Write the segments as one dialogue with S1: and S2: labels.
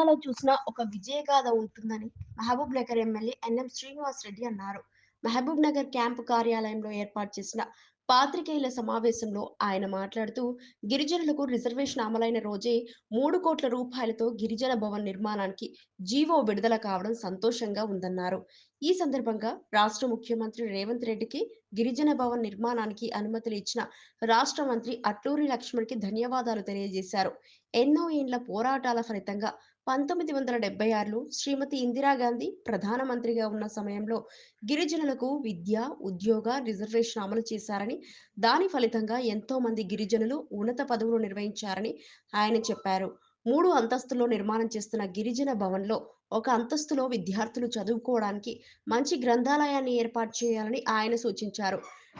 S1: తెలంగాణలో చూసిన ఒక విజయగాథ ఉంటుందని Mahabubnagar MLA NM Srinivas Reddy అన్నారు. మహబూబ్ నగర్ క్యాంపు కార్యాలయంలో ఏర్పాటు చేసిన పాత్రికేయుల సమావేశంలో ఆయన మాట్లాడుతూ గిరిజనులకు రిజర్వేషన్ అమలైన రోజే మూడు కోట్ల రూపాయలతో గిరిజన భవన్ నిర్మాణానికి జీవో విడుదల కావడం సంతోషంగా ఉందన్నారు. ఈ సందర్భంగా రాష్ట్ర ముఖ్యమంత్రి రేవంత్ రెడ్డికి గిరిజన భవన్ నిర్మాణానికి అనుమతులు ఇచ్చిన రాష్ట్ర మంత్రి అట్లూరి లక్ష్మణ్కి ధన్యవాదాలు తెలియజేశారు. ఎన్నో ఏండ్ల పోరాటాల ఫలితంగా పంతొమ్మిది వందల డెబ్బై ఆరులో శ్రీమతి ఇందిరాగాంధీ ప్రధానమంత్రిగా ఉన్న సమయంలో గిరిజనులకు విద్య ఉద్యోగ రిజర్వేషన్ అమలు చేశారని దాని ఫలితంగా ఎంతో మంది గిరిజనులు ఉన్నత పదవులు నిర్వహించారని ఆయన చెప్పారు. మూడు అంతస్తులో నిర్మాణం చేస్తున్న గిరిజన భవన్లో ఒక అంతస్తులో విద్యార్థులు చదువుకోవడానికి మంచి గ్రంథాలయాన్ని ఏర్పాటు చేయాలని ఆయన సూచించారు.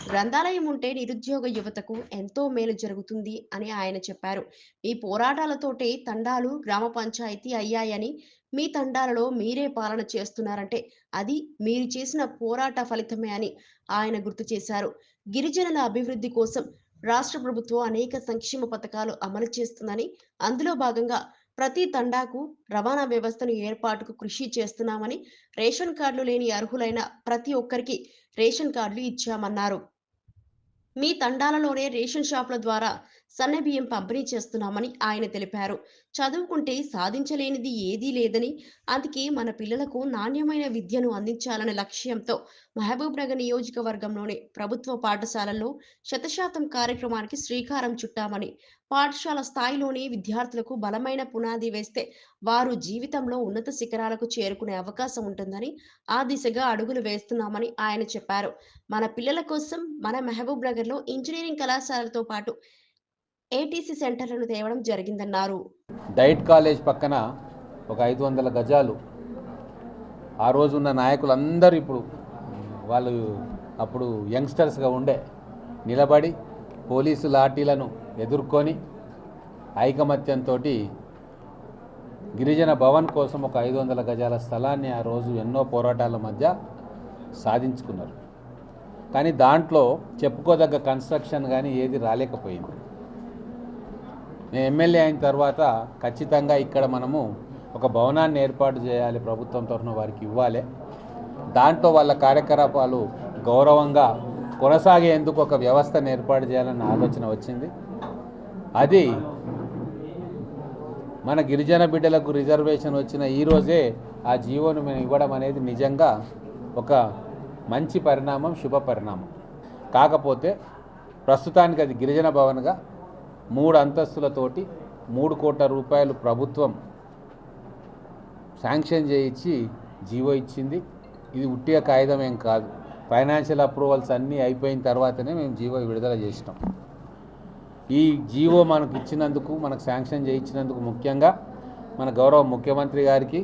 S1: గ్రంథాలయం ఉంటే నిరుద్యోగ యువతకు ఎంతో మేలు జరుగుతుంది అని ఆయన చెప్పారు. ఈ పోరాటాలతోటే తండాలు గ్రామ పంచాయతీ అయ్యాయని మీ తండాలలో మీరే పాలన చేస్తున్నారంటే అది మీరు చేసిన పోరాట ఫలితమే అని ఆయన గుర్తు చేశారు. గిరిజనుల అభివృద్ధి కోసం రాష్ట్ర ప్రభుత్వం అనేక సంక్షేమ పథకాలు అమలు చేస్తుందని అందులో భాగంగా ప్రతి తండాకు రవాణా వ్యవస్థను ఏర్పాటుకు కృషి చేస్తున్నామని రేషన్ కార్డులు లేని అర్హులైన ప్రతి ఒక్కరికి రేషన్ కార్డులు ఇచ్చామన్నారు. మీ తండాలలోనే రేషన్ షాపుల ద్వారా సన్న బియ్యం పంపిణీ చేస్తున్నామని ఆయన తెలిపారు. చదువుకుంటే సాధించలేనిది ఏదీ లేదని అందుకే మన పిల్లలకు నాణ్యమైన విద్యను అందించాలనే లక్ష్యంతో మహబూబ్ నగర్ నియోజకవర్గంలోని ప్రభుత్వ పాఠశాలల్లో శతశాతం కార్యక్రమానికి శ్రీకారం చుట్టామని పాఠశాల స్థాయిలోనే విద్యార్థులకు బలమైన పునాది వేస్తే వారు జీవితంలో ఉన్నత శిఖరాలకు చేరుకునే అవకాశం ఉంటుందని ఆ దిశగా అడుగులు వేస్తున్నామని ఆయన చెప్పారు. మన పిల్లల కోసం మన మహబూబ్ నగర్లో ఇంజనీరింగ్ కళాశాలతో పాటు ఏటీసీ సెంటర్లను తేవడం జరిగిందన్నారు.
S2: డైట్ కాలేజ్ పక్కన ఒక ఐదు వందల గజాలు. ఆ రోజు ఉన్న నాయకులందరూ ఇప్పుడు వాళ్ళు అప్పుడు యంగ్స్టర్స్గా ఉండే నిలబడి పోలీసు లాఠీలను ఎదుర్కొని ఐకమత్యంతో గిరిజన భవన్ కోసం ఒక ఐదు వందల గజాల స్థలాన్ని ఆ రోజు ఎన్నో పోరాటాల మధ్య సాధించుకున్నారు. కానీ దాంట్లో చెప్పుకోదగ్గ కన్స్ట్రక్షన్ కానీ ఏది రాలేకపోయింది. నేను ఎమ్మెల్యే అయిన తర్వాత ఖచ్చితంగా ఇక్కడ మనము ఒక భవనాన్ని ఏర్పాటు చేయాలి ప్రభుత్వం తరఫున వారికి ఇవ్వాలి. దాంట్లో వాళ్ళ కార్యకలాపాలు గౌరవంగా కొనసాగేందుకు ఒక వ్యవస్థను ఏర్పాటు చేయాలన్న ఆలోచన వచ్చింది. అది మన గిరిజన బిడ్డలకు రిజర్వేషన్ వచ్చిన ఈరోజే ఆ జీవోను మేము ఇవ్వడం అనేది నిజంగా ఒక మంచి పరిణామం శుభ పరిణామం. కాకపోతే ప్రస్తుతానికి అది గిరిజన భవన్గా మూడు అంతస్తులతోటి మూడు కోట్ల రూపాయలు ప్రభుత్వం శాంక్షన్ చేయించి జీవో ఇచ్చింది. ఇది ఉట్టిగా కాగితం ఏం కాదు. ఫైనాన్షియల్ అప్రూవల్స్ అన్నీ అయిపోయిన తర్వాతనే మేము జీవో విడుదల చేసినాం. ఈ జీవో మనకు ఇచ్చినందుకు మనకు శాంక్షన్ చేయించినందుకు ముఖ్యంగా మన గౌరవ ముఖ్యమంత్రి గారికి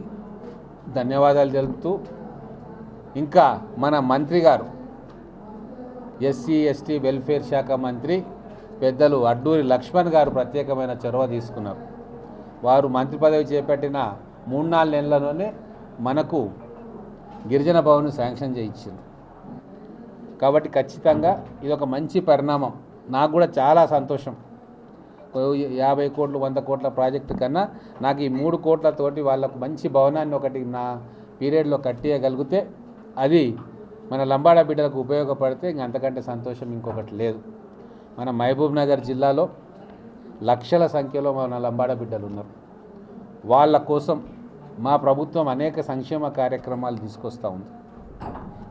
S2: ధన్యవాదాలు తెలుపుతూ ఇంకా మన మంత్రి గారు ఎస్సీ ఎస్టీ వెల్ఫేర్ శాఖ మంత్రి పెద్దలు అడ్డూరి లక్ష్మణ్ గారు ప్రత్యేకమైన చొరవ తీసుకున్నారు. వారు మంత్రి పదవి చేపట్టిన మూడు నాలుగు నెలలలోనే మనకు గిరిజన భవన్ శాంక్షన్ చేయించింది. కాబట్టి ఖచ్చితంగా ఇది ఒక మంచి పరిణామం. నాకు కూడా చాలా సంతోషం. యాభై కోట్లు వంద కోట్ల ప్రాజెక్టు కన్నా నాకు ఈ మూడు కోట్లతోటి వాళ్ళకు మంచి భవనాన్ని ఒకటి నా పీరియడ్లో కట్టేయగలిగితే అది మన లంబాడ బిడ్డలకు ఉపయోగపడితే ఇంక అంతకంటే సంతోషం ఇంకొకటి లేదు. మన మహబూబ్ నగర్ జిల్లాలో లక్షల సంఖ్యలో మన లంబాడ బిడ్డలు ఉన్నారు. వాళ్ళ కోసం మా ప్రభుత్వం అనేక సంక్షేమ కార్యక్రమాలు తీసుకొస్తూ ఉంది.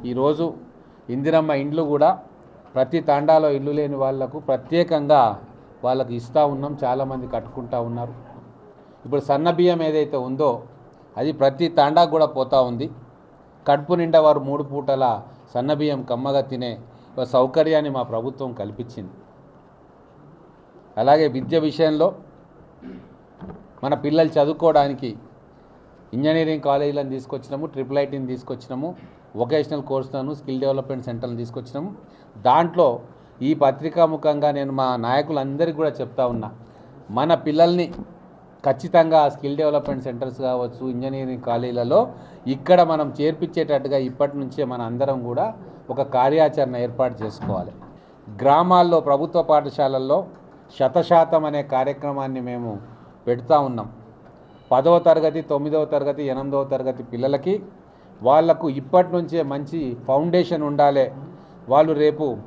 S2: ఈరోజు ఇందిరమ్మ ఇండ్లు కూడా ప్రతి తాండాలో ఇల్లు లేని వాళ్ళకు ప్రత్యేకంగా వాళ్ళకి ఇస్తూ ఉన్నాం చాలామంది కట్టుకుంటా ఉన్నారు. ఇప్పుడు సన్న బియ్యం ఏదైతే ఉందో అది ప్రతి తాండాకు కూడా పోతూ ఉంది. కడుపు నిండా వారు మూడు పూటల సన్న బియ్యం కమ్మగా తినే ఒక సౌకర్యాన్ని మా ప్రభుత్వం కల్పించింది. అలాగే విద్య విషయంలో మన పిల్లలు చదువుకోవడానికి ఇంజనీరింగ్ కాలేజీలను తీసుకొచ్చినాము ట్రిపుల్ ఐటీని తీసుకొచ్చినాము వొకేషనల్ కోర్సులను స్కిల్ డెవలప్మెంట్ సెంటర్లను తీసుకొచ్చినాము. దాంట్లో ఈ పత్రికా ముఖంగా నేను మా నాయకులందరికీ కూడా చెప్తా ఉన్నా మన పిల్లల్ని ఖచ్చితంగా స్కిల్ డెవలప్మెంట్ సెంటర్స్ కావచ్చు ఇంజనీరింగ్ కాలేజీలలో ఇక్కడ మనం చేర్పించేటట్టుగా ఇప్పటి నుంచే మన అందరం కూడా ఒక కార్యాచరణ ఏర్పాటు చేసుకోవాలి. గ్రామాల్లో ప్రభుత్వ పాఠశాలల్లో శతశాతం అనే కార్యక్రమాన్ని మేము పెడతా ఉన్నాం. పదవ తరగతి తొమ్మిదవ తరగతి ఎనిమిదవ తరగతి పిల్లలకి వాళ్ళకు ఇప్పటి నుంచే మంచి ఫౌండేషన్ ఉండాలి. వాళ్ళు రేపు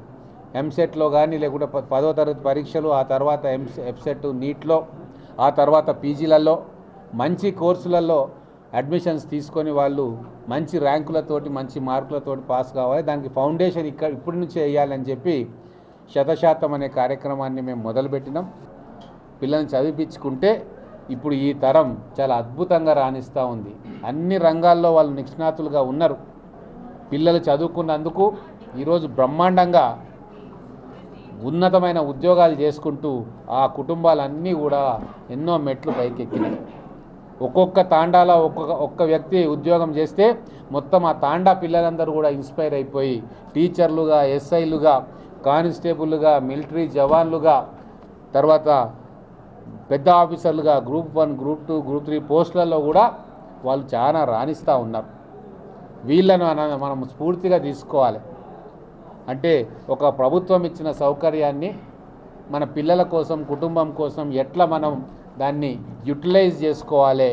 S2: ఎంసెట్లో కానీ లేకుంటే ప- పదవ తరగతి పరీక్షలు ఆ తర్వాత ఎంసె ఎఫ్సెట్ నీట్లో ఆ తర్వాత పీజీలలో మంచి కోర్సులలో అడ్మిషన్స్ తీసుకొని వాళ్ళు మంచి ర్యాంకులతోటి మంచి మార్కులతోటి పాస్ కావాలి. దానికి ఫౌండేషన్ ఇక్కడ ఇప్పటి నుంచే వేయాలని చెప్పి శతశాతం అనే కార్యక్రమాన్ని మేము మొదలుపెట్టినాం. పిల్లల్ని చదివిపించుకుంటే ఇప్పుడు ఈ తరం చాలా అద్భుతంగా రాణిస్తూ ఉంది. అన్ని రంగాల్లో వాళ్ళు నిష్ణాతులుగా ఉన్నారు. పిల్లలు చదువుకున్నందుకు ఈరోజు బ్రహ్మాండంగా ఉన్నతమైన ఉద్యోగాలు చేసుకుంటూ ఆ కుటుంబాలన్నీ కూడా ఎన్నో మెట్లు పైకెక్కినాయి. ఒక్కొక్క తాండాలో ఒక్కొక్క ఒక్క వ్యక్తి ఉద్యోగం చేస్తే మొత్తం ఆ తాండా పిల్లలందరూ కూడా ఇన్స్పైర్ అయిపోయి టీచర్లుగా ఎస్ఐలుగా కానిస్టేబుల్గా మిలిటరీ జవాన్లుగా తర్వాత పెద్ద ఆఫీసర్లుగా group one group two group three పోస్టులలో కూడా వాళ్ళు చాలా రాణిస్తూ ఉన్నారు. వీళ్ళను మనం స్ఫూర్తిగా తీసుకోవాలి. అంటే ఒక ప్రభుత్వం ఇచ్చిన సౌకర్యాన్ని మన పిల్లల కోసం కుటుంబం కోసం ఎట్లా మనం దాన్ని యూటిలైజ్ చేసుకోవాలి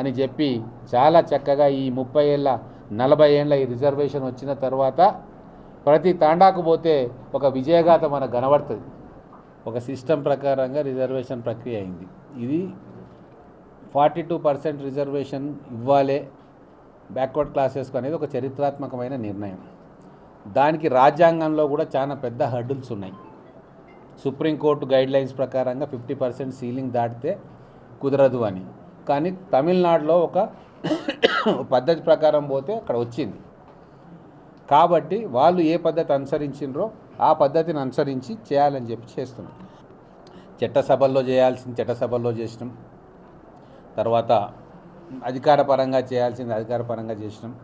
S2: అని చెప్పి చాలా చక్కగా ఈ ముప్పై ఏళ్ళ నలభై ఏళ్ళ ఈ రిజర్వేషన్ వచ్చిన తర్వాత ప్రతి తాండాకు పోతే ఒక విజయగాథ మనకు కనబడుతుంది. ఒక సిస్టమ్ ప్రకారంగా రిజర్వేషన్ ప్రక్రియ అయింది. ఇది ఫార్టీ టూ పర్సెంట్ రిజర్వేషన్ ఇవ్వాలి బ్యాక్వర్డ్ క్లాసెస్కు అనేది ఒక చరిత్రాత్మకమైన నిర్ణయం. దానికి రాజ్యాంగంలో కూడా చాలా పెద్ద హర్డుల్స్ ఉన్నాయి. సుప్రీంకోర్టు గైడ్ లైన్స్ ప్రకారంగా ఫిఫ్టీ పర్సెంట్ సీలింగ్ దాటితే కుదరదు అని. కానీ తమిళనాడులో ఒక పద్ధతి ప్రకారం పోతే అక్కడ వచ్చింది. కాబట్టి వాళ్ళు ఏ పద్ధతి అనుసరించిండ్రో ఆ పద్ధతిని అనుసరించి చేయాలని చెప్పి చేస్తున్నాం చట్టసభల్లో చేయాల్సింది చట్టసభల్లో చేసినాం. తర్వాత అధికారపరంగా చేయాల్సింది అధికారపరంగా చేసినాం.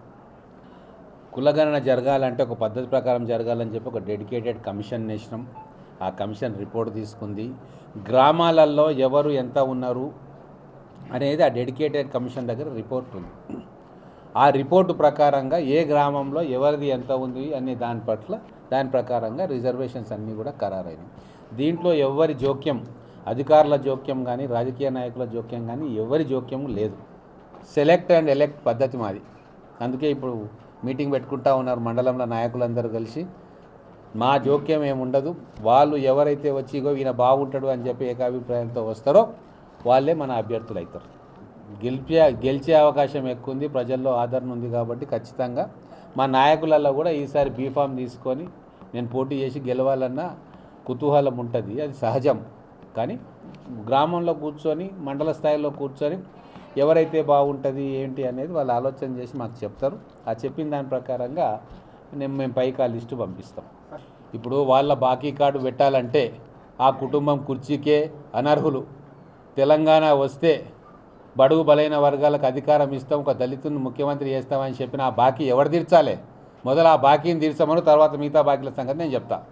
S2: కులగణన జరగాలంటే ఒక పద్ధతి ప్రకారం జరగాలని చెప్పి ఒక డెడికేటెడ్ కమిషన్ వేసినాం. ఆ కమిషన్ రిపోర్ట్ తీసుకుంది. గ్రామాలలో ఎవరు ఎంత ఉన్నారు అనేది ఆ డెడికేటెడ్ కమిషన్ దగ్గర రిపోర్ట్ ఉంది. ఆ రిపోర్టు ప్రకారంగా ఏ గ్రామంలో ఎవరిది ఎంత ఉంది అనే దాని పట్ల దాని ప్రకారంగా రిజర్వేషన్స్ అన్నీ కూడా ఖరారైనవి. దీంట్లో ఎవరి జోక్యం అధికారుల జోక్యం కానీ రాజకీయ నాయకుల జోక్యం కానీ ఎవరి జోక్యం లేదు. సెలెక్ట్ అండ్ ఎలెక్ట్ పద్ధతి మాది. అందుకే ఇప్పుడు మీటింగ్ పెట్టుకుంటా ఉన్నారు మండలంలో నాయకులందరూ కలిసి. మా జోక్యం ఏముండదు వాళ్ళు ఎవరైతే వచ్చి ఇగో ఈయన బాగుంటాడు అని చెప్పి ఏకాభిప్రాయంతో వస్తారో వాళ్ళే మన అభ్యర్థులు అవుతారు గెలిపే గెలిచే అవకాశం ఎక్కువ ఉంది ప్రజల్లో ఆదరణ ఉంది కాబట్టి ఖచ్చితంగా. మా నాయకులలో కూడా ఈసారి బీఫామ్ తీసుకొని నేను పోటీ చేసి గెలవాలన్న కుతూహలం ఉంటుంది. అది సహజం. కానీ గ్రామంలో కూర్చొని మండల స్థాయిలో కూర్చొని ఎవరైతే బాగుంటుంది ఏంటి అనేది వాళ్ళు ఆలోచన చేసి మాకు చెప్తారు. ఆ చెప్పిన దాని ప్రకారంగా నేను మేము పైకి ఆ లిస్టు పంపిస్తాం. ఇప్పుడు వాళ్ళ బాకీ కార్డు పెట్టాలంటే ఆ కుటుంబం కుర్చీకే అనర్హులు. తెలంగాణ వస్తే బడుగు బలైన వర్గాలకు అధికారం ఇస్తాం ఒక దళితుని ముఖ్యమంత్రి చేస్తామని చెప్పిన ఆ బాకీ ఎవరు తీర్చాలి? మొదలు ఆ బాకీని తీర్చమను తర్వాత మిగతా బాకీల సంగతి నేను చెప్తాను